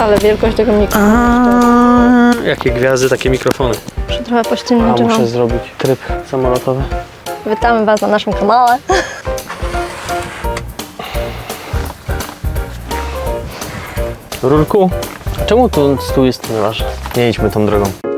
Ale wielkość tego mikrofonu. A, jakie gwiazdy, takie mikrofony. Muszę trochę A muszę zrobić tryb samolotowy. Witamy Was na naszym kanale. Rurku, czemu tu stół jest ten wasz? Nie idźmy tą drogą.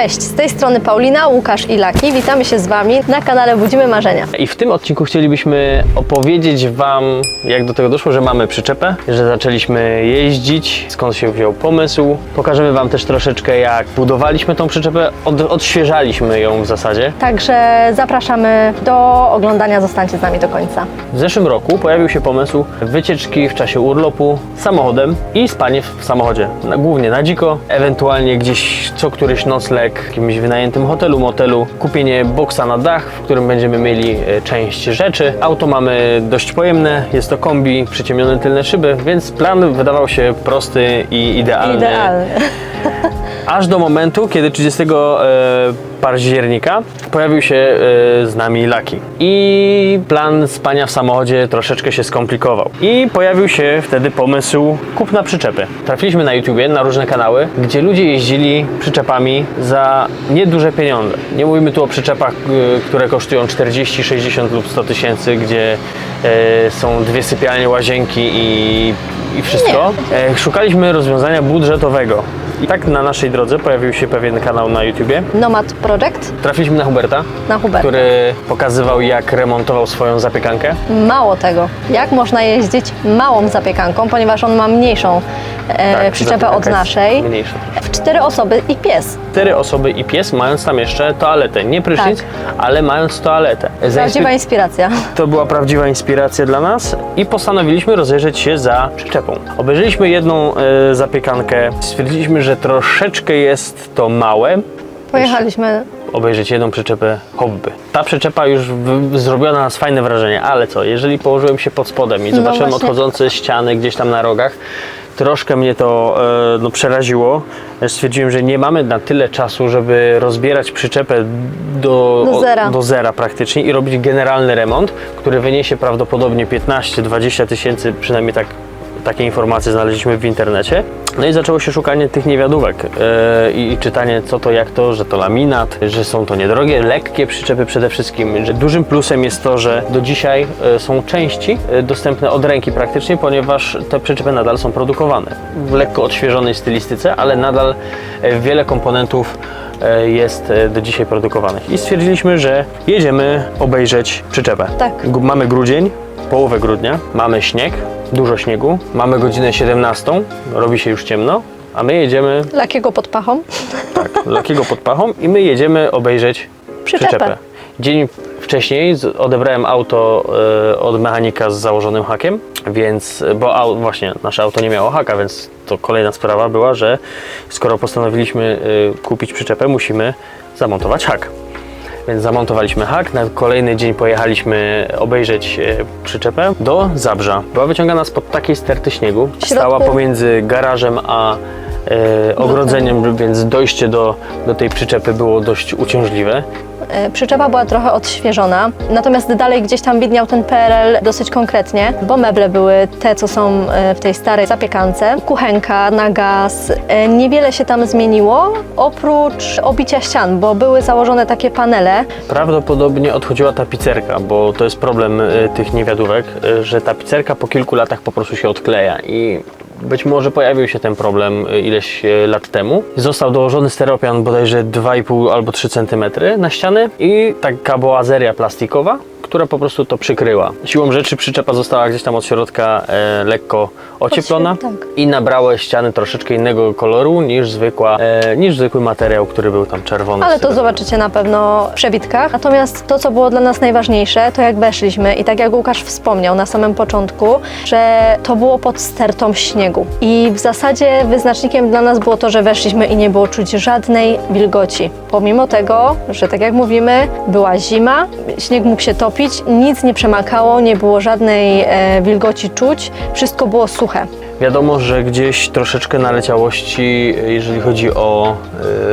Cześć, z tej strony Paulina, Łukasz i Laki. Witamy się z Wami na kanale Budzimy Marzenia. I w tym odcinku chcielibyśmy opowiedzieć Wam, jak do tego doszło, że mamy przyczepę, że zaczęliśmy jeździć, skąd się wziął pomysł. Pokażemy Wam też troszeczkę, jak budowaliśmy tą przyczepę, od, odświeżaliśmy ją w zasadzie. Także zapraszamy do oglądania, zostańcie z nami do końca. W zeszłym roku pojawił się pomysł wycieczki w czasie urlopu samochodem i spanie w samochodzie. Na, głównie na dziko, ewentualnie gdzieś co któryś nocleg w jakimś wynajętym hotelu, motelu, kupienie boksa na dach, w którym będziemy mieli e, część rzeczy. Auto mamy dość pojemne, jest to kombi, przyciemnione tylne szyby, więc plan wydawał się prosty i idealny. Idealny. Aż do momentu, kiedy 30 e, października pojawił się e, z nami Laki. I plan spania w samochodzie troszeczkę się skomplikował. I pojawił się wtedy pomysł kupna przyczepy. Trafiliśmy na YouTubie, na różne kanały, gdzie ludzie jeździli przyczepami za nieduże pieniądze. Nie mówimy tu o przyczepach, e, które kosztują 40, 60 lub 100 tysięcy, gdzie są dwie sypialnie, łazienki i, i wszystko. Szukaliśmy rozwiązania budżetowego. I tak na naszej drodze pojawił się pewien kanał na YouTubie. Nomad Project Trafiliśmy na Huberta, na Hubert. który pokazywał jak remontował swoją zapiekankę. Mało tego, jak można jeździć małą zapiekanką, ponieważ on ma mniejszą e, Tak, przyczepę zapiekanka od jest naszej. Mniejsza. W cztery osoby i pies. Cztery osoby i pies, mając tam jeszcze toaletę. Nie prysznic, Tak. ale mając toaletę. Prawdziwa inspiracja. To była prawdziwa inspiracja dla nas i postanowiliśmy rozejrzeć się za przyczepą. Obejrzeliśmy jedną e, zapiekankę, stwierdziliśmy, że troszeczkę jest to małe. Pojechaliśmy Obejrzeć jedną przyczepę hobby. Ta przyczepa już w, zrobiła na nas fajne wrażenie, ale co, jeżeli położyłem się pod spodem i No zobaczyłem właśnie. odchodzące ściany gdzieś tam na rogach, troszkę mnie to e, no, przeraziło. Stwierdziłem, że nie mamy na tyle czasu, żeby rozbierać przyczepę do, Do zera. do zera praktycznie i robić generalny remont, który wyniesie prawdopodobnie 15-20 tysięcy, przynajmniej tak, takie informacje znaleźliśmy w internecie. No i zaczęło się szukanie tych niewiadówek e, i, czytanie co to, jak to, że to laminat, że są to niedrogie, lekkie przyczepy przede wszystkim. Że dużym plusem jest to, że do dzisiaj e, są części e, dostępne od ręki praktycznie, ponieważ te przyczepy nadal są produkowane w lekko odświeżonej stylistyce, ale nadal e, wiele komponentów jest do dzisiaj produkowanych. I stwierdziliśmy, że jedziemy obejrzeć przyczepę. Tak. Mamy grudzień, połowę grudnia, mamy śnieg, dużo śniegu, mamy godzinę 17, robi się już ciemno, a my jedziemy, Lakiego pod pachą. tak, Lakiego pod pachą i my jedziemy obejrzeć Przyczepę. przyczepę. Dzień wcześniej odebrałem auto e, od mechanika z założonym hakiem, więc, bo au, właśnie nasze auto nie miało haka, więc to kolejna sprawa była, że skoro postanowiliśmy e, kupić przyczepę, musimy zamontować hak. Więc zamontowaliśmy hak. Na kolejny dzień pojechaliśmy obejrzeć e, przyczepę do Zabrza. Była wyciągana spod takiej sterty śniegu. Stała pomiędzy garażem a ogrodzeniem, więc dojście do, do tej przyczepy było dość uciążliwe. E, Przyczepa była trochę odświeżona, natomiast dalej gdzieś tam widniał ten PRL dosyć konkretnie, bo meble były te, co są e, w tej starej zapiekance. Kuchenka na gaz. E, Niewiele się tam zmieniło, oprócz obicia ścian, bo były założone takie panele. Prawdopodobnie odchodziła tapicerka, bo to jest problem e, tych niewiadówek, e, że tapicerka po kilku latach po prostu się odkleja i być może pojawił się ten problem e, ileś e, lat temu. Został dołożony steropian bodajże 2,5 albo 3 cm na ściany i taka boazeria plastikowa, która po prostu to przykryła. Siłą rzeczy przyczepa została gdzieś tam od środka e, lekko ocieplona tak. i nabrały ściany troszeczkę innego koloru niż, zwykła, e, niż zwykły materiał, który był tam czerwony. Ale to zobaczycie na pewno w przebitkach. Natomiast to, co było dla nas najważniejsze, to jak weszliśmy i tak jak Łukasz wspomniał na samym początku, że to było pod stertą śniegu. I w zasadzie wyznacznikiem dla nas było to, że weszliśmy i nie było czuć żadnej wilgoci. Pomimo tego, że tak jak mówimy, była zima, śnieg mógł się topić, nic nie przemakało, nie było żadnej e, wilgoci czuć, wszystko było suche. Wiadomo, że gdzieś troszeczkę naleciałości, jeżeli chodzi o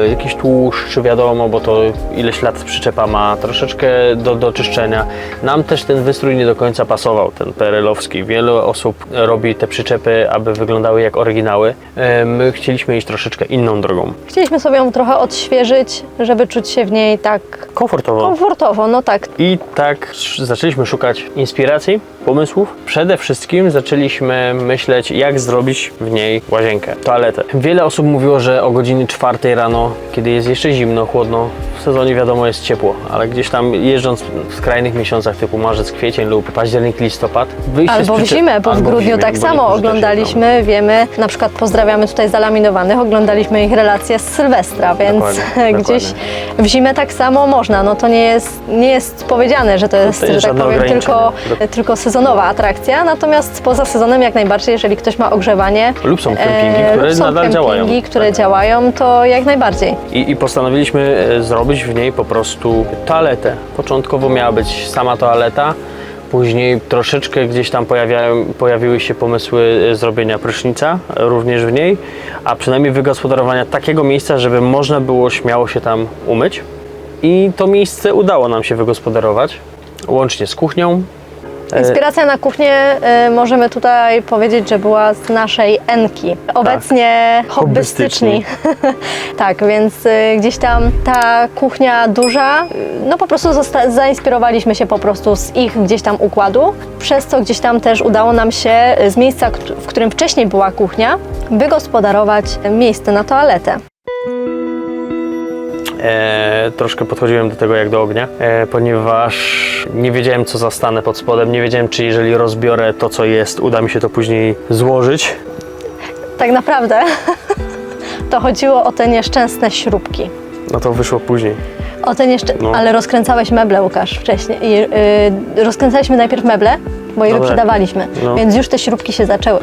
e, jakiś tłuszcz, wiadomo, bo to ileś lat przyczepa ma, troszeczkę do, do czyszczenia. Nam też ten wystrój nie do końca pasował, ten PRL-owski. Wiele osób robi te przyczepy, aby wyglądały jak oryginały. E, my chcieliśmy iść troszeczkę inną drogą. Chcieliśmy sobie ją trochę odświeżyć, żeby czuć się w niej tak Komfortowo. komfortowo, no tak. I tak zaczęliśmy szukać inspiracji, pomysłów. Przede wszystkim zaczęliśmy myśleć, jak zrobić w niej łazienkę, toaletę. Wiele osób mówiło, że o godzinie 4 rano, kiedy jest jeszcze zimno, chłodno, w sezonie wiadomo jest ciepło, ale gdzieś tam jeżdżąc w skrajnych miesiącach typu marzec, kwiecień lub październik, listopad, wyjście z Albo w zimę, bo w grudniu zimę, tak samo oglądaliśmy, wiemy, na przykład pozdrawiamy tutaj zalaminowanych, oglądaliśmy ich relacje z Sylwestra, więc Dokładnie, gdzieś dokładnie. w zimę tak samo można, no to nie jest, nie jest powiedziane, że to jest, jest że tak powiem, tylko, tylko sezonowa atrakcja, natomiast poza sezonem jak najbardziej, jeżeli ktoś ma ogrzewanie Lub są kempingi, e, które lub są nadal kempingi, działają. które Tak. działają, to jak najbardziej. I, I postanowiliśmy e, zrobić w niej po prostu toaletę. Początkowo miała być sama toaleta, później troszeczkę gdzieś tam pojawiły się pomysły e, zrobienia prysznica e, również w niej, a przynajmniej wygospodarowania takiego miejsca, żeby można było śmiało się tam umyć. I to miejsce udało nam się wygospodarować, łącznie z kuchnią. E, Inspiracja na kuchnię e, możemy tutaj powiedzieć, że była z naszej Enki. Obecnie hobbystyczni. tak, więc e, gdzieś tam ta kuchnia duża, e, no po prostu zosta- zainspirowaliśmy się po prostu z ich gdzieś tam układu, przez co gdzieś tam też udało nam się z miejsca, kt- w którym wcześniej była kuchnia, wygospodarować miejsce na toaletę. E, troszkę podchodziłem do tego jak do ognia, e, ponieważ nie wiedziałem co zastanę pod spodem, nie wiedziałem czy jeżeli rozbiorę to co jest, uda mi się to później złożyć. Tak naprawdę to chodziło o te nieszczęsne śrubki. No to wyszło później. O ten jeszcze, No. ale rozkręcałeś meble, Łukasz, wcześniej. I, y, rozkręcaliśmy najpierw meble, bo je No tak. wyprzedawaliśmy, No. więc już te śrubki się zaczęły.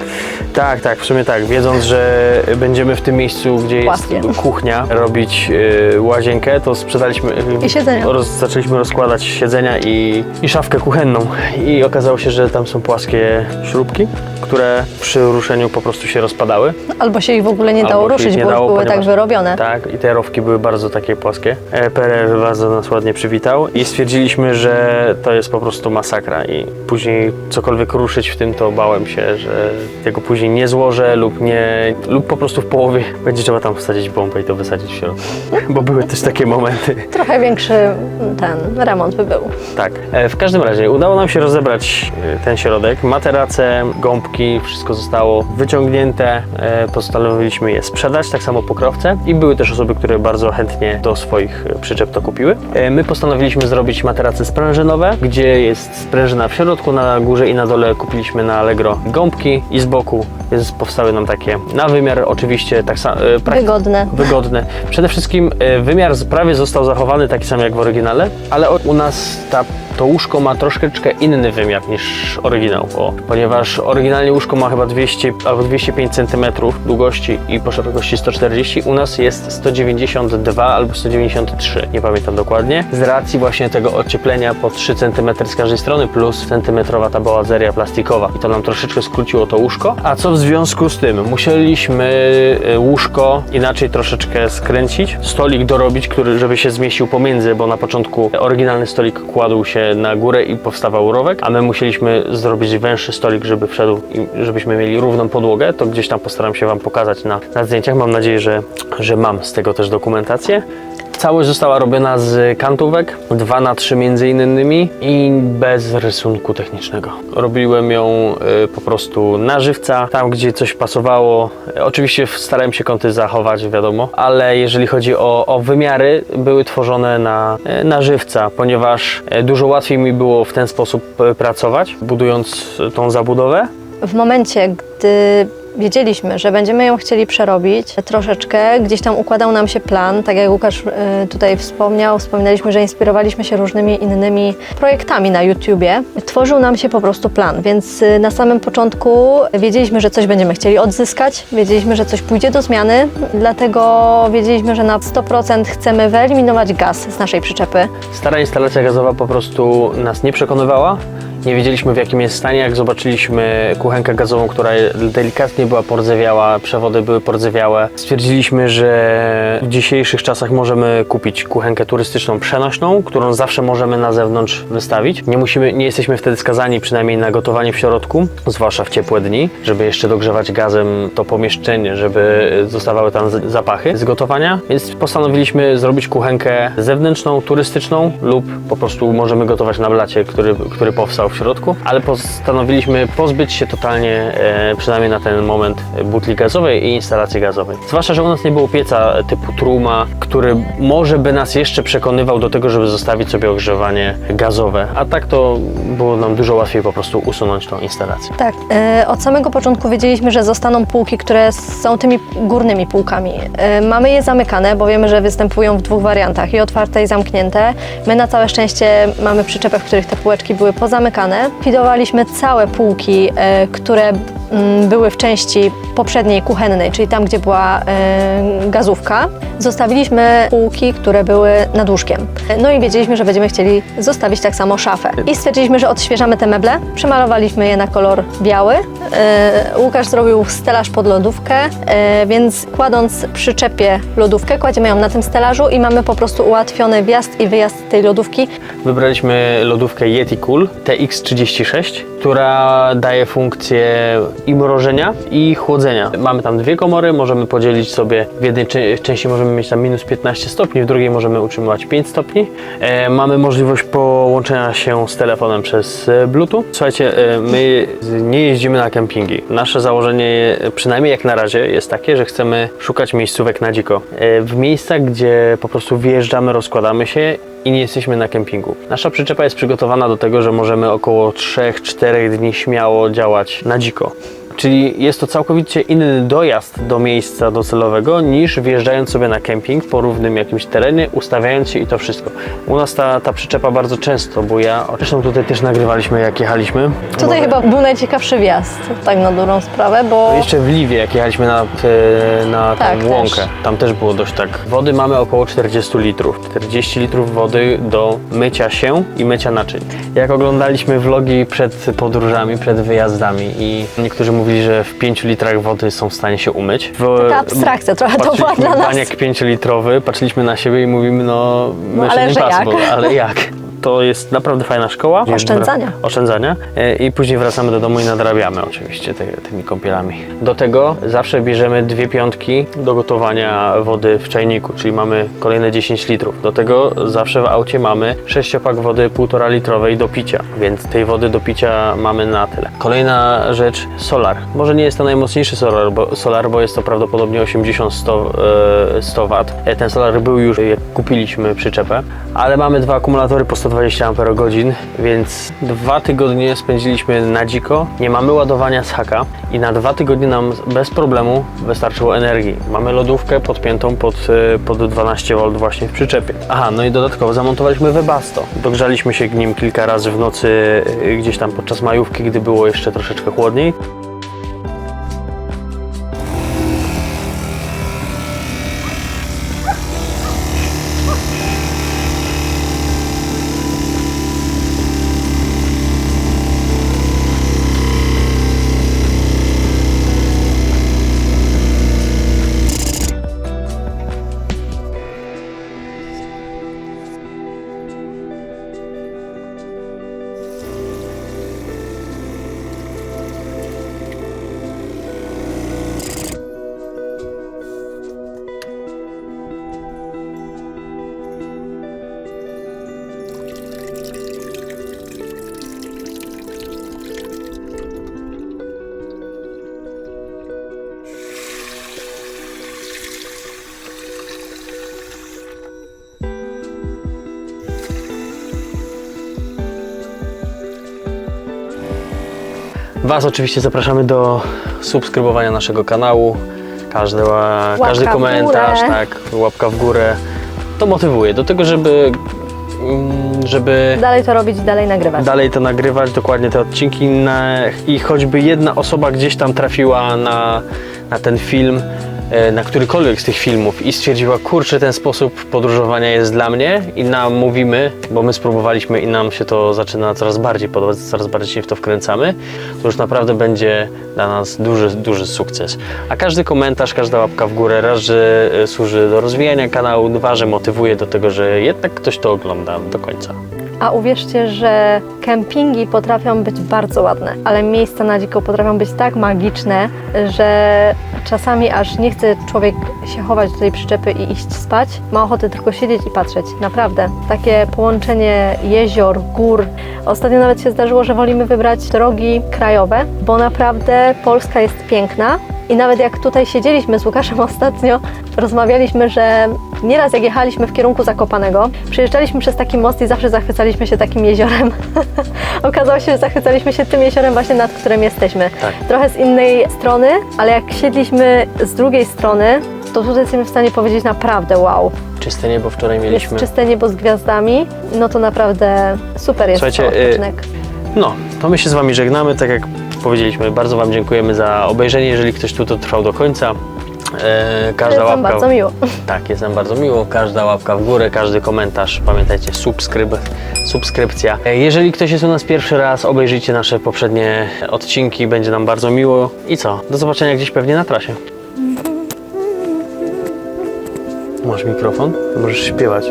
Tak, tak, w sumie tak. Wiedząc, że będziemy w tym miejscu, gdzie Płaskie. jest kuchnia, robić e, łazienkę, to sprzedaliśmy. e, I siedzenia. Roz, zaczęliśmy rozkładać siedzenia i, i szafkę kuchenną. I okazało się, że tam są płaskie śrubki, które przy ruszeniu po prostu się rozpadały. Albo się ich w ogóle nie dało ruszyć, nie bo dało, były tak ponieważ- wyrobione. Tak, i te rowki były bardzo takie płaskie. E, PRL bardzo nas ładnie przywitał i stwierdziliśmy, że to jest po prostu masakra i później cokolwiek ruszyć w tym, to bałem się, że tego później nie złożę lub nie, lub po prostu w połowie będzie trzeba tam wsadzić bombę i to wysadzić w środku. Bo były też takie momenty. Trochę większy ten remont by był. Tak. E, W każdym razie udało nam się rozebrać e, ten środek. Materace, gąbki, wszystko zostało wyciągnięte. E, Postanowiliśmy je sprzedać, tak samo pokrowce. I były też osoby, które bardzo chętnie do swoich przyczep to kupiły. My postanowiliśmy zrobić materace sprężynowe, gdzie jest sprężyna w środku, na górze i na dole kupiliśmy na Allegro gąbki i z boku, więc powstały nam takie na wymiar oczywiście tak samo. Wygodne. Wygodne. Przede wszystkim e, wymiar prawie został zachowany taki sam jak w oryginale, ale u nas ta, to łóżko ma troszeczkę inny wymiar niż oryginał, o, ponieważ oryginalnie łóżko ma chyba 200 albo 205 cm długości i po szerokości 140, u nas jest 192 albo 193, nie pamiętam dokładnie, z racji właśnie tego ocieplenia po 3 cm z każdej strony plus centymetrowa ta bałazeria plastikowa i to nam troszeczkę skróciło to łóżko. A co w związku z tym? Musieliśmy e, łóżko inaczej troszeczkę skręcić, stolik dorobić, który żeby się zmieścił pomiędzy, bo na początku oryginalny stolik kładł się na górę i powstawał rowek, a my musieliśmy zrobić węższy stolik, żeby wszedł i żebyśmy mieli równą podłogę. To gdzieś tam postaram się Wam pokazać na, na zdjęciach. Mam nadzieję, że, że mam z tego też dokumentację. Całość została robiona z kantówek, 2 na 3 między innymi i bez rysunku technicznego. Robiłem ją y, po prostu na żywca, tam gdzie coś pasowało. Oczywiście starałem się kąty zachować, wiadomo, ale jeżeli chodzi o, o wymiary, były tworzone na, y, na żywca, ponieważ y, dużo łatwiej mi było w ten sposób pracować, budując tą zabudowę. W momencie, gdy wiedzieliśmy, że będziemy ją chcieli przerobić troszeczkę, gdzieś tam układał nam się plan, tak jak Łukasz y, tutaj wspomniał, wspominaliśmy, że inspirowaliśmy się różnymi innymi projektami na YouTubie. Tworzył nam się po prostu plan, więc y, na samym początku wiedzieliśmy, że coś będziemy chcieli odzyskać, wiedzieliśmy, że coś pójdzie do zmiany, dlatego wiedzieliśmy, że na 100% chcemy wyeliminować gaz z naszej przyczepy. Stara instalacja gazowa po prostu nas nie przekonywała Nie wiedzieliśmy w jakim jest stanie, jak zobaczyliśmy kuchenkę gazową, która delikatnie była pordzewiała, przewody były pordzewiałe. Stwierdziliśmy, że w dzisiejszych czasach możemy kupić kuchenkę turystyczną przenośną, którą zawsze możemy na zewnątrz wystawić. Nie musimy, nie jesteśmy wtedy skazani przynajmniej na gotowanie w środku, zwłaszcza w ciepłe dni, żeby jeszcze dogrzewać gazem to pomieszczenie, żeby zostawały tam zapachy z gotowania. Więc postanowiliśmy zrobić kuchenkę zewnętrzną, turystyczną lub po prostu możemy gotować na blacie, który, który powstał środku, ale postanowiliśmy pozbyć się totalnie, e, przynajmniej na ten moment, butli gazowej i instalacji gazowej. Zwłaszcza, że u nas nie było pieca typu truma, który może by nas jeszcze przekonywał do tego, żeby zostawić sobie ogrzewanie gazowe, a tak to było nam dużo łatwiej po prostu usunąć tą instalację. Tak, e, od samego początku wiedzieliśmy, że zostaną półki, które są tymi górnymi półkami. E, mamy je zamykane, bo wiemy, że występują w dwóch wariantach, i otwarte i zamknięte. My na całe szczęście mamy przyczepę, w których te półeczki były pozamykane. Widowaliśmy całe półki, e, które mm, były w części poprzedniej kuchennej, czyli tam, gdzie była e, gazówka. Zostawiliśmy półki, które były nad łóżkiem. No i wiedzieliśmy, że będziemy chcieli zostawić tak samo szafę. I stwierdziliśmy, że odświeżamy te meble. Przemalowaliśmy je na kolor biały. E, Łukasz zrobił stelaż pod lodówkę, e, więc kładąc przyczepie lodówkę, kładziemy ją na tym stelażu i mamy po prostu ułatwiony wjazd i wyjazd tej lodówki. Wybraliśmy lodówkę Yeti Cool TX36, która daje funkcję i mrożenia, i chłodzenia. Mamy tam dwie komory, możemy podzielić sobie, w jednej czę- części możemy mieć tam minus 15 stopni, w drugiej możemy utrzymywać 5 stopni. E, mamy możliwość połączenia się z telefonem przez e, Bluetooth. Słuchajcie, e, my nie jeździmy na kempingi. Nasze założenie, e, przynajmniej jak na razie, jest takie, że chcemy szukać miejscówek na dziko. E, w miejscach, gdzie po prostu wjeżdżamy, rozkładamy się i nie jesteśmy na kempingu. Nasza przyczepa jest przygotowana do tego, że możemy około 3-4 dni śmiało działać na dziko. Czyli jest to całkowicie inny dojazd do miejsca docelowego niż wjeżdżając sobie na kemping po równym jakimś terenie, ustawiając się i to wszystko. U nas ta, ta przyczepa bardzo często, bo ja, zresztą tutaj też nagrywaliśmy jak jechaliśmy. Tutaj chyba był najciekawszy wjazd, tak na dobrą sprawę, bo jeszcze w Liwie, jak jechaliśmy na, e, na Tak, tą łąkę, też. tam też było dość tak. Wody mamy około 40 litrów. 40 litrów wody do mycia się i mycia naczyń. Jak oglądaliśmy vlogi przed podróżami, przed wyjazdami i niektórzy mówili, że w 5 litrach wody są w stanie się umyć. W, Taka abstrakcja trochę to była dla nas. baniak 5-litrowy, patrzyliśmy na siebie i mówimy, no, No, ale że impossible, jak? ale jak? To jest naprawdę fajna szkoła. Oszczędzania. Oszczędzania. E, I później wracamy do domu i nadrabiamy oczywiście te, tymi kąpielami. Do tego zawsze bierzemy dwie piątki do gotowania wody w czajniku, czyli mamy kolejne 10 litrów. Do tego zawsze w aucie mamy sześciopak wody 1,5 litrowej do picia, więc tej wody do picia mamy na tyle. Kolejna rzecz, solar. Może nie jest to najmocniejszy solar, bo, solar, bo jest to prawdopodobnie 80-100 e, 100 W. E, Ten solar był już jak kupiliśmy przyczepę, ale mamy dwa akumulatory po 120 Ah, więc dwa tygodnie spędziliśmy na dziko. Nie mamy ładowania z haka i na dwa tygodnie nam bez problemu wystarczyło energii. Mamy lodówkę podpiętą pod, e, pod 12 V właśnie w przyczepie. Aha, no i dodatkowo zamontowaliśmy Webasto. Dogrzaliśmy się nim kilka razy w nocy e, gdzieś tam podczas majówki, gdy było jeszcze troszeczkę chłodniej. Was oczywiście zapraszamy do subskrybowania naszego kanału. Każdy, każdy komentarz, tak, łapka w górę. To motywuje do tego, żeby, mm, żeby dalej to robić, dalej nagrywać. dalej to nagrywać, dokładnie te odcinki na, i choćby jedna osoba gdzieś tam trafiła na, na ten film, na którykolwiek z tych filmów i stwierdziła, kurczę, ten sposób podróżowania jest dla mnie i nam mówimy, bo my spróbowaliśmy i nam się to zaczyna coraz bardziej podobać, coraz bardziej się w to wkręcamy, to już naprawdę będzie dla nas duży, duży sukces. A każdy komentarz, każda łapka w górę raz, że e, służy do rozwijania kanału, dwa, że motywuje do tego, że jednak ktoś to ogląda do końca. A uwierzcie, że kempingi potrafią być bardzo ładne, ale miejsca na dziko potrafią być tak magiczne, że czasami aż nie chce człowiek się chować do tej przyczepy i iść spać. Ma ochotę tylko siedzieć i patrzeć. Naprawdę. Takie połączenie jezior, gór. Ostatnio nawet się zdarzyło, że wolimy wybrać drogi krajowe, bo naprawdę Polska jest piękna. I nawet jak tutaj siedzieliśmy z Łukaszem ostatnio, rozmawialiśmy, że nieraz jak jechaliśmy w kierunku Zakopanego, przejeżdżaliśmy przez taki most i zawsze zachwycaliśmy się takim jeziorem. Okazało się, że zachwycaliśmy się tym jeziorem właśnie, nad którym jesteśmy. Tak. Trochę z innej strony, ale jak siedliśmy z drugiej strony, to tutaj jesteśmy w stanie powiedzieć naprawdę wow. Czyste niebo wczoraj Jest mieliśmy. czyste niebo z gwiazdami, no to naprawdę super jest Słuchajcie, y, odpoczynek. No, to my się z Wami żegnamy. Tak jak powiedzieliśmy, bardzo Wam dziękujemy za obejrzenie. Jeżeli ktoś tu dotrwał do końca, e, każda Jest nam łapka. bardzo miło. Tak, jest nam bardzo miło. Każda łapka w górę, każdy komentarz. Pamiętajcie, subskryb, subskrypcja. E, Jeżeli ktoś jest u nas pierwszy raz, obejrzyjcie nasze poprzednie odcinki. Będzie nam bardzo miło. I co? Do zobaczenia gdzieś pewnie na trasie. Masz mikrofon? Możesz śpiewać.